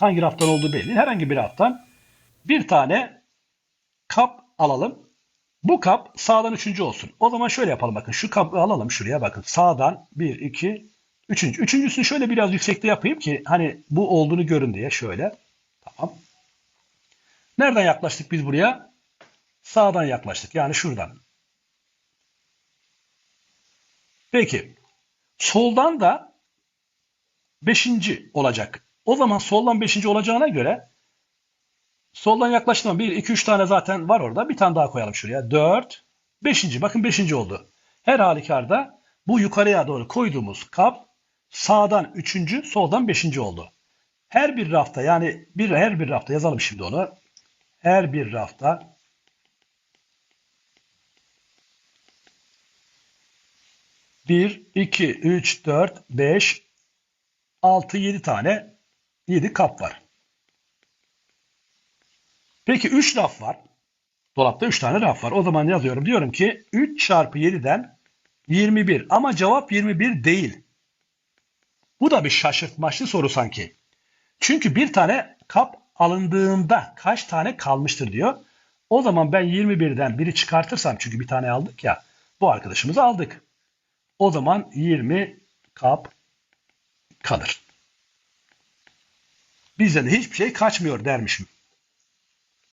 Hangi raftan olduğu belli. Herhangi bir raftan bir tane kap alalım. Bu kap sağdan üçüncü olsun. O zaman şöyle yapalım bakın. Şu kabı alalım şuraya bakın. Sağdan bir, iki, üçüncü. Üçüncüsünü şöyle biraz yüksekte yapayım ki hani bu olduğunu görün diye şöyle. Tamam. Nereden yaklaştık biz buraya? Sağdan yaklaştık. Yani şuradan. Peki. Soldan da beşinci olacak. O zaman soldan beşinci olacağına göre soldan yaklaştım. 1, 2, 3 tane zaten var orada. Bir tane daha koyalım şuraya. 4, 5. Bakın 5. oldu. Her halükarda bu yukarıya doğru koyduğumuz kap sağdan 3. soldan 5. oldu. Her bir rafta yani bir her bir rafta yazalım şimdi onu. Her bir rafta bir, iki, üç, dört, beş, altı, yedi tane yedi kap var. Peki 3 raf var. Dolapta 3 tane raf var. O zaman yazıyorum. Diyorum ki 3 çarpı 7'den 21. Ama cevap 21 değil. Bu da bir şaşırtmaçlı soru sanki. Çünkü bir tane kap alındığında kaç tane kalmıştır diyor. O zaman ben 21'den biri çıkartırsam çünkü bir tane aldık ya. Bu arkadaşımızı aldık. O zaman 20 kap kalır. Bizden de hiçbir şey kaçmıyor dermişim.